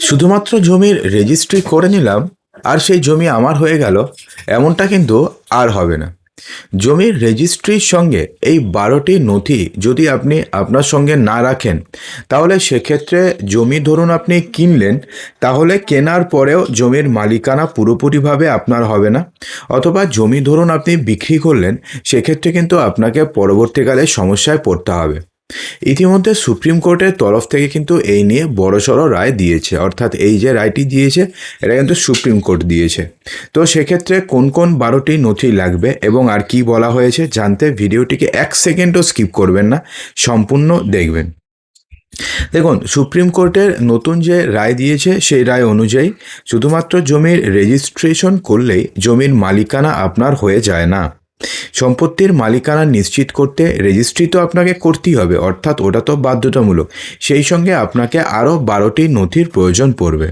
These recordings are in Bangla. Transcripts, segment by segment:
শুধুমাত্র জমির রেজিস্ট্রি করে নিলাম, আর সেই জমি আমার হয়ে গেল, এমনটা কিন্তু আর হবে না। জমির রেজিস্ট্রির সঙ্গে এই বারোটি নথি যদি আপনি আপনার সঙ্গে না রাখেন, তাহলে সেক্ষেত্রে জমি ধরুন আপনি কিনলেন, তাহলে কেনার পরেও জমির মালিকানা পুরোপুরিভাবে আপনার হবে না। অথবা জমি ধরুন আপনি বিক্রি করলেন, সেক্ষেত্রে কিন্তু আপনাকে পরবর্তীকালে সমস্যায় পড়তে হবে। ইতিমধ্যে সুপ্রিম কোর্টের তরফ থেকে কিন্তু এই নিয়ে বড়সড় রায় দিয়েছে। অর্থাৎ এই যে রায়টি দিয়েছে, এটা কিন্তু সুপ্রিম কোর্ট দিয়েছে। তো সেক্ষেত্রে কোন কোন বারোটি নথি লাগবে এবং আর কি বলা হয়েছে জানতে ভিডিওটিকে এক সেকেন্ডও স্কিপ করবেন না, সম্পূর্ণ দেখবেন। দেখুন, সুপ্রিম কোর্টের নতুন যে রায় দিয়েছে, সেই রায় অনুযায়ী শুধুমাত্র জমির রেজিস্ট্রেশন করলেই জমির মালিকানা আপনার হয়ে যায় না। সম্পত্তির মালিকানা নিশ্চিত করতে রেজিস্ট্রি তো আপনাকে করতেই হবে, অর্থাৎ ওটা তো বাধ্যতামূলক। সেই সঙ্গে আপনাকে আরও বারোটি নথির প্রয়োজন পড়বে।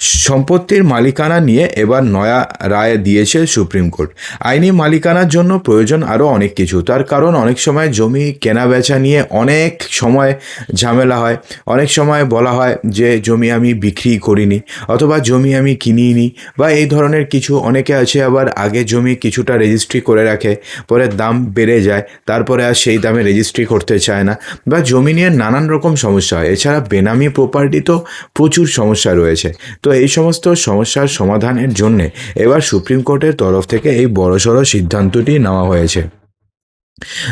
সম্পত্তির মালিকানা নিয়ে এবার নয়া রায় দিয়েছে সুপ্রিম কোর্ট। আইনি মালিকানার জন্য প্রয়োজন আরও অনেক কিছু। তার কারণ অনেক সময় জমি কেনা বেচা নিয়ে অনেক সময় ঝামেলা হয়। অনেক সময় বলা হয় যে, জমি আমি বিক্রি করিনি অথবা জমি আমি কিনিনি বা এই ধরনের কিছু। অনেকে আছে আবার আগে জমি কিছুটা রেজিস্ট্রি করে রাখে, পরে দাম বেড়ে যায়, তারপরে আর সেই দামে রেজিস্ট্রি করতে চায় না বা জমি নিয়ে নানান রকম সমস্যা হয়। এছাড়া বেনামি প্রপার্টি তো প্রচুর সমস্যা রয়েছে। তো এই সমস্ত সমস্যার সমাধানের জন্যে এবার সুপ্রিম কোর্টের তরফ থেকে এই বড়সড় সিদ্ধান্তটি নেওয়া হয়েছে।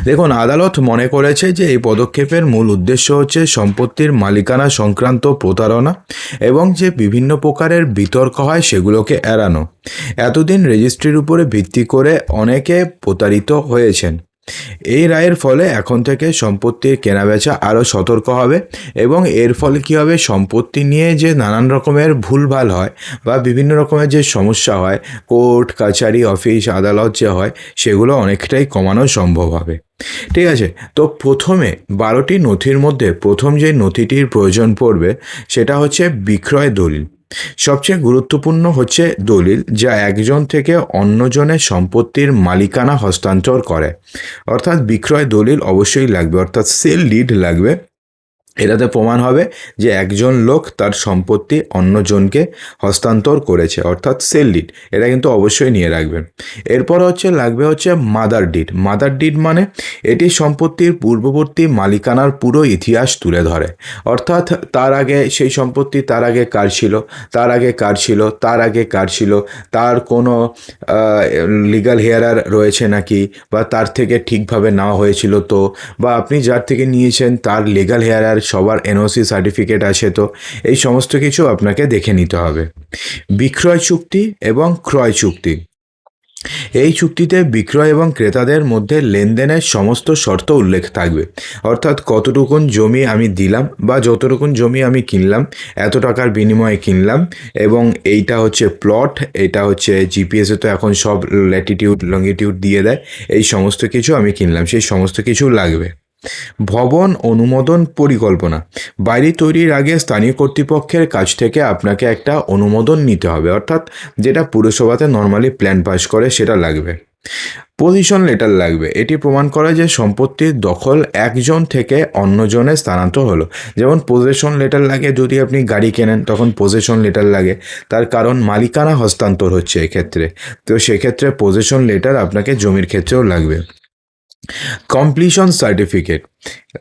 দেখুন, আদালত মনে করেছে যে এই পদক্ষেপের মূল উদ্দেশ্য হচ্ছে সম্পত্তির মালিকানা সংক্রান্ত প্রতারণা এবং যে বিভিন্ন প্রকারের বিতর্ক হয় সেগুলোকে এড়ানো। এতদিন রেজিস্ট্রির উপরে ভিত্তি করে অনেকে প্রতারিত হয়েছেন। এই রায়ের ফলে এখন থেকে সম্পত্তির কেনাবেচা আরও সতর্ক হবে এবং এর ফলে কী হবে? সম্পত্তি নিয়ে যে নানান রকমের ভুলভাল হয় বা বিভিন্ন রকমের যে সমস্যা হয়, কোর্ট, কাছারি, অফিস, আদালত যে হয়, সেগুলো অনেকটাই কমানো সম্ভব হবে। ঠিক আছে? তো প্রথমে বারোটি নথির মধ্যে প্রথম যে নথিটির প্রয়োজন পড়বে, সেটা হচ্ছে বিক্রয় দলিল। সবচেয়ে গুরুত্বপূর্ণ হচ্ছে দলিল যা একজন থেকে অন্যজনের সম্পত্তির মালিকানা হস্তান্তর করে। অর্থাৎ বিক্রয় দলিল অবশ্যই লাগবে, অর্থাৎ সেল লিড লাগবে। এটাতে প্রমাণ হবে যে একজন লোক তার সম্পত্তি অন্যজনকে হস্তান্তর করেছে, অর্থাৎ সেল ডিড এটা কিন্তু অবশ্যই নিয়ে রাখবেন। এরপর হচ্ছে, লাগবে হচ্ছে মাদার ডিড মাদার ডিড মানে এটি সম্পত্তির পূর্ববর্তী মালিকানার পুরো ইতিহাস তুলে ধরে। অর্থাৎ তার আগে সেই সম্পত্তি তার আগে কার ছিল, তার আগে কার ছিল, তার আগে কার ছিল, তার কোনো লিগাল হেয়ারার রয়েছে নাকি, বা তার থেকে ঠিকভাবে নেওয়া হয়েছিল তো, বা আপনি যার থেকে নিয়েছেন তার লিগাল হেয়ারার সবার এনওসি সার্টিফিকেট আছে তো এই সমস্ত কিছু আপনাকে দেখে নিতে হবে। বিক্রয় চুক্তি এবং ক্রয় চুক্তি। এই চুক্তিতে বিক্রয় এবং ক্রেতাদের মধ্যে লেনদেনের সমস্ত শর্ত উল্লেখ থাকবে। অর্থাৎ কতটুকুন জমি আমি দিলাম বা যতটুকুন জমি আমি কিনলাম, এত টাকার বিনিময়ে কিনলাম এবং এইটা হচ্ছে প্লট এটা হচ্ছে জিপিএসে তো এখন সব ল্যাটিটিউড লঙ্গিটিউড দিয়ে দেয়, এই সমস্ত কিছু আমি কিনলাম, সেই সমস্ত কিছু লাগবে। ভবন অনুমোদন পরিকল্পনা। বাড়ি তৈরির আগে স্থানীয় কর্তৃপক্ষের কাছ থেকে আপনাকে একটা অনুমোদন নিতে হবে, অর্থাৎ যেটা পুরসভাতে নর্মালি প্ল্যান পাস করে সেটা লাগবে। পজিশন লেটার লাগবে। এটি প্রমাণ করে যে সম্পত্তির দখল একজন থেকে অন্যজনে স্থানান্তর হলো। যেমন পজেশন লেটার লাগে যদি আপনি গাড়ি কেনেন, তখন পজেশন লেটার লাগে। তার কারণ মালিকানা হস্তান্তর হচ্ছে এক্ষেত্রে। তো সেক্ষেত্রে পজেশন লেটার আপনাকে জমির ক্ষেত্রেও লাগবে। কমপ্লিশন সার্টিফিকেট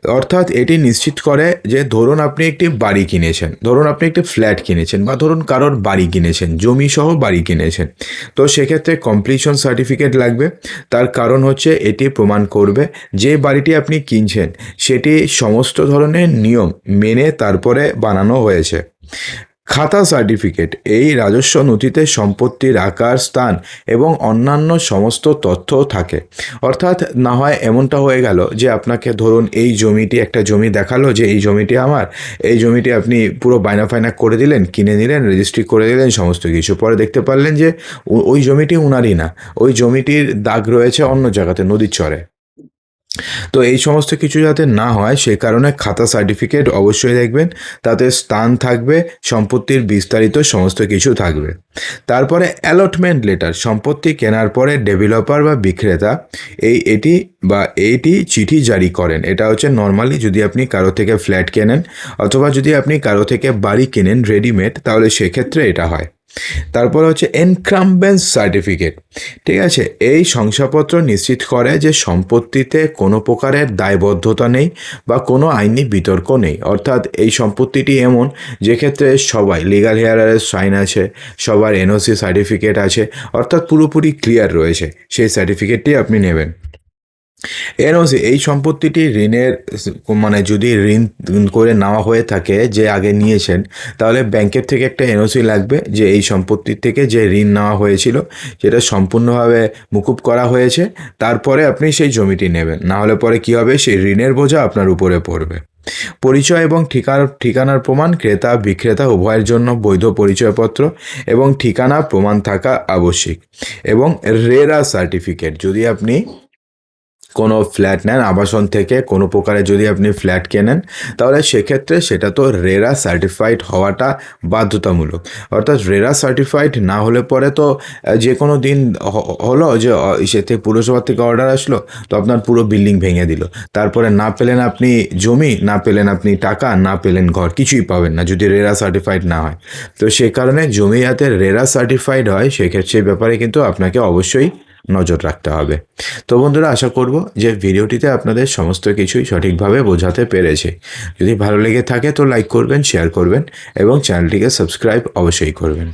অর্থাৎ এটি নিশ্চিত করে যে ধরুন আপনি একটি বাড়ি কিনেছেন, ধরুন আপনি একটি ফ্ল্যাট কিনেছেন বা ধরুন কারোর বাড়ি কিনেছেন জমি সহ বাড়ি কিনেছেন। তো সেক্ষেত্রে কমপ্লিশন সার্টিফিকেট লাগবে। তার কারণ হচ্ছে এটি প্রমাণ করবে যে বাড়িটি আপনি কিনছেন, সেটি সমস্ত ধরনের নিয়ম মেনে তারপরে বানানো হয়েছে। খাতা সার্টিফিকেট, এই রাজস্ব নথিতে সম্পত্তির আকার, স্থান এবং অন্যান্য সমস্ত তথ্য থাকে। অর্থাৎ না হয় এমনটা হয়ে গেল যে আপনাকে ধরুন এই জমিটি একটা জমি দেখাল যে এই জমিটি আমার, এই জমিটি আপনি পুরো বায়না ফায়না করে দিলেন, কিনে নিলেন রেজিস্ট্রি করে দিলেন, সমস্ত কিছু। পরে দেখতে পারলেন যে ওই জমিটি উনারই না, ওই জমিটির দাগ রয়েছে অন্য জায়গাতে, নদীর চরে। তো এই সমস্ত কিছু যাতে না হয়, সে কারণে খাতা সার্টিফিকেট অবশ্যই দেখবেন, তাতে স্থান থাকবে, সম্পত্তির বিস্তারিত সমস্ত কিছু থাকবে। তারপরে অ্যালটমেন্ট লেটার সম্পত্তি কেনার পরে ডেভেলপার বা বিক্রেতা, এই এটি বা এইটি চিঠি জারি করেন। এটা হচ্ছে নর্মালি যদি আপনি কারও থেকে ফ্ল্যাট কেনেন, অথবা যদি আপনি কারও থেকে বাড়ি কেনেন রেডিমেড তাহলে সেক্ষেত্রে এটা হয়। তারপর হচ্ছে এনক্রামবেন্স সার্টিফিকেট ঠিক আছে? এই শংসাপত্র নিশ্চিত করে যে সম্পত্তিতে কোনো প্রকারের দায়বদ্ধতা নেই বা কোনো আইনি বিতর্ক নেই। অর্থাৎ এই সম্পত্তিটি এমন যে ক্ষেত্রে সবাই লিগাল হেয়ারের সাইন আছে, সবার এনওসি সার্টিফিকেট আছে, অর্থাৎ পুরোপুরি ক্লিয়ার রয়েছে। সেই সার্টিফিকেটটি আপনি নেবেন। এনওসি এই সম্পত্তিটি ঋণের মানে যদি ঋণ করে নেওয়া হয়ে থাকে, যে আগে নিয়েছেন, তাহলে ব্যাংকের থেকে একটা এনওসি লাগবে, যে এই সম্পত্তির থেকে যে ঋণ নেওয়া হয়েছিল, সেটা সম্পূর্ণভাবে মুকুব করা হয়েছে, তারপরে আপনি সেই জমিটি নেবেন। না হলে পরে কী হবে? সেই ঋণের বোঝা আপনার উপরে পড়বে। পরিচয় এবং ঠিকানা ঠিকানার প্রমাণ ক্রেতা, বিক্রেতা উভয়ের জন্য বৈধ পরিচয়পত্র এবং ঠিকানা, প্রমাণ থাকা আবশ্যিক এবং রেরা সার্টিফিকেট যদি আপনি কোনো ফ্ল্যাট নেন আবাসন থেকে কোনো প্রকারে যদি আপনি ফ্ল্যাট কেনেন তাহলে সেক্ষেত্রে সেটা তো রেরা সার্টিফাইড হওয়াটা বাধ্যতামূলক। অর্থাৎ রেরা সার্টিফাইড না হলে পরে তো যে কোনো দিন হলো যে আহ, সেতে পুরসভা থেকে অর্ডার আসলো তো আপনার পুরো বিল্ডিং ভেঙে দিল। তারপরে না পেলেন আপনি জমি না পেলেন আপনি টাকা না পেলেন ঘর কিছুই পাবেন না যদি রেরা সার্টিফাইড না হয়। তো সে কারণে জমি যাতে রেরা সার্টিফাইড হয় সেক্ষেত্রে সেই ব্যাপারে কিন্তু আপনাকে অবশ্যই নজর রাখতে হবে। তো বন্ধুরা, আশা করব যে ভিডিওটিতে আপনাদের সমস্ত কিছুই সঠিকভাবে বোঝাতে পেরেছে। যদি ভালো লেগে থাকে তো লাইক করবেন, শেয়ার করবেন এবং চ্যানেলটিকে সাবস্ক্রাইব অবশ্যই করবেন।